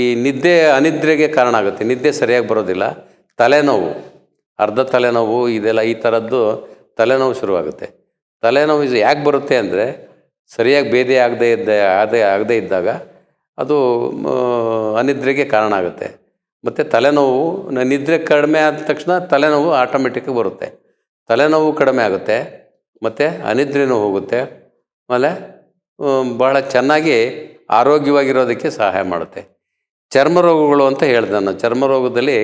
ಈ ನಿದ್ದೆ ಅನಿದ್ರೆಗೆ ಕಾರಣ ಆಗುತ್ತೆ. ನಿದ್ದೆ ಸರಿಯಾಗಿ ಬರೋದಿಲ್ಲ. ತಲೆನೋವು, ಅರ್ಧ ತಲೆನೋವು, ಇದೆಲ್ಲ ಈ ಥರದ್ದು ತಲೆನೋವು ಶುರುವಾಗುತ್ತೆ. ತಲೆನೋವು ಇದು ಯಾಕೆ ಬರುತ್ತೆ ಅಂದರೆ ಸರಿಯಾಗಿ ಭೇದಿ ಆಗದೆ ಇದ್ದ, ಆಗದೆ, ಆಗದೇ ಇದ್ದಾಗ ಅದು ಅನಿದ್ರೆಗೆ ಕಾರಣ ಆಗುತ್ತೆ. ಮತ್ತು ತಲೆನೋವು ನಿದ್ರೆ ಕಡಿಮೆ ಆದ ತಕ್ಷಣ ತಲೆನೋವು ಆಟೋಮೆಟಿಕ್ಕಾಗಿ ಬರುತ್ತೆ. ತಲೆನೋವು ಕಡಿಮೆ ಆಗುತ್ತೆ, ಮತ್ತು ಅನಿದ್ರೆನೂ ಹೋಗುತ್ತೆ. ಆಮೇಲೆ ಭಾಳ ಚೆನ್ನಾಗಿ ಆರೋಗ್ಯವಾಗಿರೋದಕ್ಕೆ ಸಹಾಯ ಮಾಡುತ್ತೆ. ಚರ್ಮ ರೋಗಗಳು ಅಂತ ಹೇಳಿದೆ ನಾನು. ಚರ್ಮ ರೋಗದಲ್ಲಿ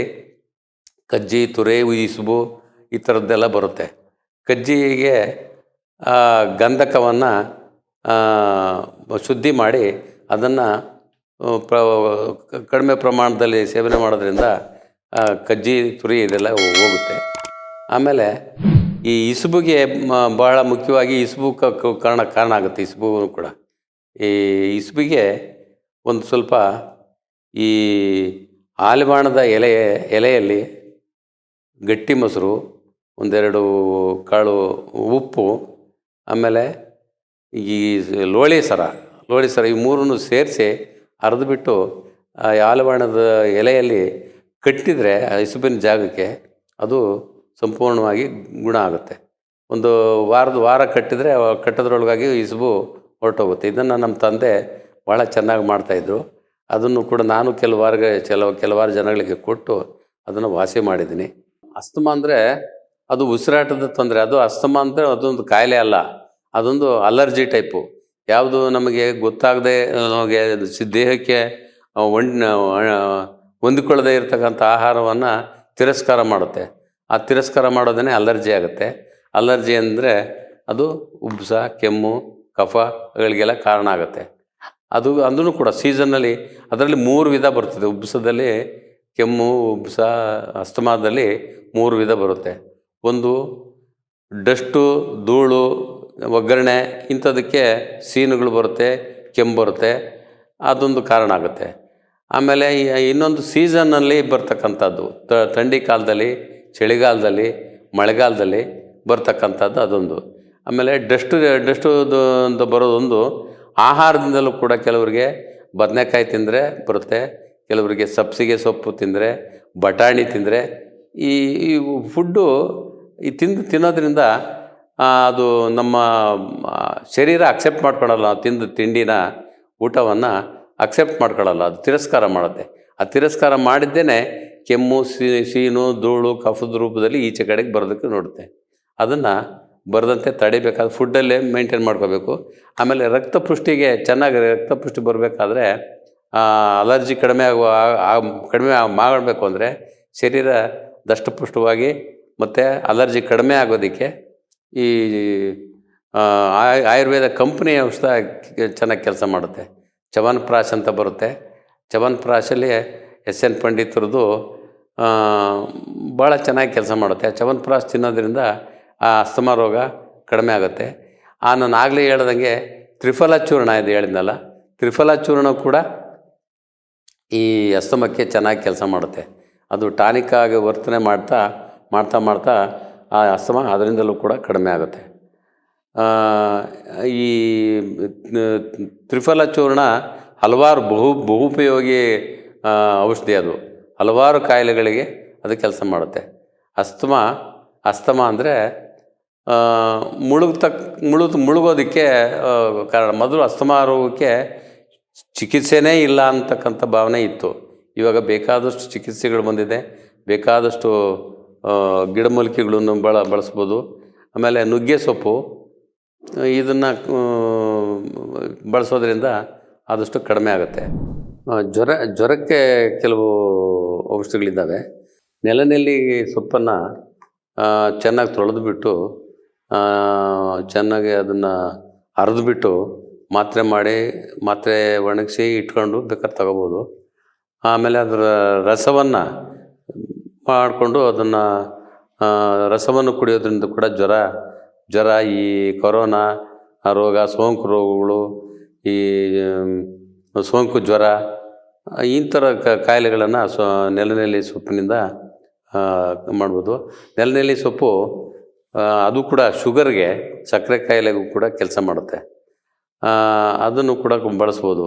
ಕಜ್ಜಿ, ತುರೆ, ಉಯಿಸುಬು ಈ ಥರದ್ದೆಲ್ಲ ಬರುತ್ತೆ. ಕಜ್ಜಿಗೆ ಗಂಧಕವನ್ನು ಶುದ್ಧಿ ಮಾಡಿ ಅದನ್ನು ಪ್ರ, ಕಡಿಮೆ ಪ್ರಮಾಣದಲ್ಲಿ ಸೇವನೆ ಮಾಡೋದ್ರಿಂದ ಕಜ್ಜಿ, ತುರಿ ಇದೆಲ್ಲ ಹೋಗುತ್ತೆ. ಆಮೇಲೆ ಈ ಇಸುಬುಗೆ ಭಾಳ ಮುಖ್ಯವಾಗಿ ಇಸುಬು ಕಾರಣ ಕಾರಣ ಆಗುತ್ತೆ ಇಸುಬು ಕೂಡ. ಈ ಇಸುಬಿಗೆ ಒಂದು ಸ್ವಲ್ಪ ಈ ಆಲಿಬಾಣದ ಎಲೆ, ಎಲೆಯಲ್ಲಿ ಗಟ್ಟಿ ಮೊಸರು, ಒಂದೆರಡು ಕಾಳು ಉಪ್ಪು, ಆಮೇಲೆ ಈ ಲೋಳಿ ಸರ ಲೋಳಿ ಸರ ಈ ಮೂರನ್ನು ಸೇರಿಸಿ ಆ ಆಲಬಾಣದ ಎಲೆಯಲ್ಲಿ ಕಟ್ಟಿದರೆ ಇಸುಬಿನ ಜಾಗಕ್ಕೆ ಅದು ಸಂಪೂರ್ಣವಾಗಿ ಗುಣ ಆಗುತ್ತೆ. ಒಂದು ವಾರದ, ವಾರ ಕಟ್ಟಿದರೆ ಕಟ್ಟೋದ್ರೊಳಗಾಗಿ ಇಸುಬು ಹೊರಟೋಗುತ್ತೆ. ಇದನ್ನು ನಮ್ಮ ತಂದೆ ಭಾಳ ಚೆನ್ನಾಗಿ ಮಾಡ್ತಾಯಿದ್ರು ಅದನ್ನು ಕೂಡ ನಾನು ಕೆಲವಾರಿಗೆ ಕೆಲವು, ಕೆಲವಾರು ಜನಗಳಿಗೆ ಕೊಟ್ಟು ಅದನ್ನು ವಾಸಿ ಮಾಡಿದ್ದೀನಿ. ಅಸ್ತಮಾ ಅಂದರೆ ಅದು ಉಸಿರಾಟದ ತೊಂದರೆ. ಅದು ಅಸ್ತಮಾ ಅಂದರೆ ಅದೊಂದು ಕಾಯಿಲೆ ಅಲ್ಲ. ಅದೊಂದು ಅಲರ್ಜಿ ಟೈಪು. ಯಾವುದು ನಮಗೆ ಗೊತ್ತಾಗದೆ, ನಮಗೆ ದೇಹಕ್ಕೆ ಒಣ ಹೊಂದಿಕೊಳ್ಳದೆ ಇರತಕ್ಕಂಥ ಆಹಾರವನ್ನು ತಿರಸ್ಕಾರ ಮಾಡುತ್ತೆ. ಆ ತಿರಸ್ಕಾರ ಮಾಡೋದೇ ಅಲರ್ಜಿ ಆಗುತ್ತೆ. ಅಲರ್ಜಿ ಅಂದರೆ ಅದು ಉಬ್ಸ, ಕೆಮ್ಮು, ಕಫಗಳಿಗೆಲ್ಲ ಕಾರಣ ಆಗುತ್ತೆ. ಅದು ಅಂದ್ರೂ ಕೂಡ ಸೀಸನ್ನಲ್ಲಿ ಅದರಲ್ಲಿ ಮೂರು ವಿಧ ಬರ್ತದೆ ಉಬ್ಸದಲ್ಲಿ ಕೆಮ್ಮು, ಉಬ್ಸ, ಅಸ್ತಮಾದಲ್ಲಿ ಮೂರು ವಿಧ ಬರುತ್ತೆ. ಒಂದು ಡಸ್ಟು, ಧೂಳು, ಒಗ್ಗರಣೆ ಇಂಥದಕ್ಕೆ ಸೀನುಗಳು ಬರುತ್ತೆ, ಕೆಮ್ಮು ಬರುತ್ತೆ, ಅದೊಂದು ಕಾರಣ ಆಗುತ್ತೆ. ಆಮೇಲೆ ಇನ್ನೊಂದು ಸೀಸನ್ನಲ್ಲಿ ಬರ್ತಕ್ಕಂಥದ್ದು ಥಂಡಿ ಕಾಲದಲ್ಲಿ, ಚಳಿಗಾಲದಲ್ಲಿ, ಮಳೆಗಾಲದಲ್ಲಿ ಬರ್ತಕ್ಕಂಥದ್ದು ಅದೊಂದು. ಆಮೇಲೆ ಡಸ್ಟು ಡಸ್ಟು ಬರೋದೊಂದು ಆಹಾರದಿಂದಲೂ ಕೂಡ ಕೆಲವರಿಗೆ ಬದನೆಕಾಯಿ ತಿಂದರೆ ಬರುತ್ತೆ, ಕೆಲವರಿಗೆ ಸಬ್ಸಿಗೆ ಸೊಪ್ಪು ತಿಂದರೆ, ಬಟಾಣಿ ತಿಂದರೆ. ಈ ಈ ಫುಡ್ಡು ಈ ತಿಂದು ತಿನ್ನೋದ್ರಿಂದ ಅದು ನಮ್ಮ ಶರೀರ ಅಕ್ಸೆಪ್ಟ್ ಮಾಡ್ಕೊಳ್ಳಲ್ಲ ನಾವು ತಿಂದು ತಿಂಡಿನ ಊಟವನ್ನು ಅಕ್ಸೆಪ್ಟ್ ಮಾಡ್ಕೊಳ್ಳಲ್ಲ ಅದು ತಿರಸ್ಕಾರ ಮಾಡುತ್ತೆ. ಆ ತಿರಸ್ಕಾರ ಮಾಡಿದ್ದೇನೆ, ಕೆಮ್ಮು ಸೀನು, ಧೂಳು, ಕಫದ ರೂಪದಲ್ಲಿ ಈಚೆ ಕಡೆಗೆ ಬರೋದಕ್ಕೆ ನೋಡುತ್ತೆ. ಅದನ್ನು ಬರದಂತೆ ತಡಿಬೇಕಾದ ಫುಡ್ಡಲ್ಲೇ ಮೇಂಟೈನ್ ಮಾಡ್ಕೋಬೇಕು. ಆಮೇಲೆ ರಕ್ತ ಪುಷ್ಟಿಗೆ ಚೆನ್ನಾಗಿ ರಕ್ತಪುಷ್ಟಿ ಬರಬೇಕಾದ್ರೆ ಅಲರ್ಜಿ ಕಡಿಮೆ ಆಗುವ ಕಡಿಮೆ ಮಾಡಬೇಕು ಅಂದರೆ ಶರೀರ ದಷ್ಟಪುಷ್ಟವಾಗಿ ಮತ್ತು ಅಲರ್ಜಿ ಕಡಿಮೆ ಆಗೋದಕ್ಕೆ ಈ ಆಯುರ್ವೇದ ಕಂಪ್ನಿ ಔಷಧ ಚೆನ್ನಾಗಿ ಕೆಲಸ ಮಾಡುತ್ತೆ. ಚವನ್ಪ್ರಾಶ್ ಅಂತ ಬರುತ್ತೆ. ಚವನ್ಪ್ರಾಶಲ್ಲಿ ಎಸ್ ಎನ್ ಪಂಡಿತರದು ಭಾಳ ಚೆನ್ನಾಗಿ ಕೆಲಸ ಮಾಡುತ್ತೆ. ಚವನ್ಪ್ರಾಶ್ ತಿನ್ನೋದ್ರಿಂದ ಆ ಅಸ್ತಮ ರೋಗ ಕಡಿಮೆ ಆಗುತ್ತೆ. ಆ ನಾನು ಆಗಲೇ ಹೇಳ್ದಂಗೆ ತ್ರಿಫಲ ಚೂರ್ಣ ಇದು ಹೇಳಿದ್ನಲ್ಲ ತ್ರಿಫಲ ಚೂರ್ಣ ಕೂಡ ಈ ಅಸ್ತಮಕ್ಕೆ ಚೆನ್ನಾಗಿ ಕೆಲಸ ಮಾಡುತ್ತೆ. ಅದು ಟಾನಿಕ್ ಆಗಿ ವರ್ತನೆ ಮಾಡ್ತಾ ಮಾಡ್ತಾ ಮಾಡ್ತಾ ಆ ಅಸ್ತಮ ಅದರಿಂದಲೂ ಕೂಡ ಕಡಿಮೆ ಆಗುತ್ತೆ. ಈ ತ್ರಿಫಲ ಚೂರ್ಣ ಹಲವಾರು ಬಹು, ಬಹುಪಯೋಗಿ ಔಷಧಿ ಅದು. ಹಲವಾರು ಕಾಯಿಲೆಗಳಿಗೆ ಅದು ಕೆಲಸ ಮಾಡುತ್ತೆ. ಅಸ್ತಮ ಅಸ್ತಮ ಅಂದರೆ ಮುಳುಗ್ತಕ್, ಮುಳುಗ್, ಮುಳುಗೋದಕ್ಕೆ ಕಾರಣ. ಮೊದಲು ಅಸ್ತಮಾ ರೋಗಕ್ಕೆ ಚಿಕಿತ್ಸೆನೇ ಇಲ್ಲ ಅಂತಕ್ಕಂಥ ಭಾವನೆ ಇತ್ತು. ಇವಾಗ ಬೇಕಾದಷ್ಟು ಚಿಕಿತ್ಸೆಗಳು ಬಂದಿದೆ. ಬೇಕಾದಷ್ಟು ಗಿಡಮೂಲಿಕೆಗಳನ್ನು ಬಳ, ಬಳಸ್ಬೋದು. ಆಮೇಲೆ ನುಗ್ಗೆ ಸೊಪ್ಪು, ಇದನ್ನು ಬಳಸೋದ್ರಿಂದ ಆದಷ್ಟು ಕಡಿಮೆ ಆಗುತ್ತೆ. ಜ್ವರ, ಜ್ವರಕ್ಕೆ ಕೆಲವು ಔಷಧಿಗಳಿದ್ದಾವೆ. ನೆಲನೆಲ್ಲಿ ಸೊಪ್ಪನ್ನು ಚೆನ್ನಾಗಿ ತೊಳೆದ್ಬಿಟ್ಟು ಚೆನ್ನಾಗಿ ಅದನ್ನು ಅರೆದ್ಬಿಟ್ಟು ಮಾತ್ರೆ ಮಾಡಿ ಮಾತ್ರೆ ಒಣಗಿಸಿ ಇಟ್ಕೊಂಡು ಬೇಕಾದ್ರೆ ತಗೋಬೋದು. ಆಮೇಲೆ ಅದರ ರಸವನ್ನು ಮಾಡಿಕೊಂಡು ಅದನ್ನು ರಸವನ್ನು ಕುಡಿಯೋದ್ರಿಂದ ಕೂಡ ಜ್ವರ ಜ್ವರ ಈ ಕೊರೋನಾ ರೋಗ ಸೋಂಕು ರೋಗಗಳು ಈ ಸೋಂಕು ಜ್ವರ ಆ, ಈ ಥರ ಕ ಕಾಯಿಲೆಗಳನ್ನು ಸೊ ನೆಲನೆಲ್ಲಿ ಸೊಪ್ಪಿನಿಂದ ಮಾಡ್ಬೋದು. ನೆಲನೆಲ್ಲಿ ಸೊಪ್ಪು ಅದು ಕೂಡ ಶುಗರ್ಗೆ ಸಕ್ಕರೆ ಕಾಯಿಲೆಗೂ ಕೂಡ ಕೆಲಸ ಮಾಡುತ್ತೆ. ಅದನ್ನು ಕೂಡ ಬಳಸ್ಬೋದು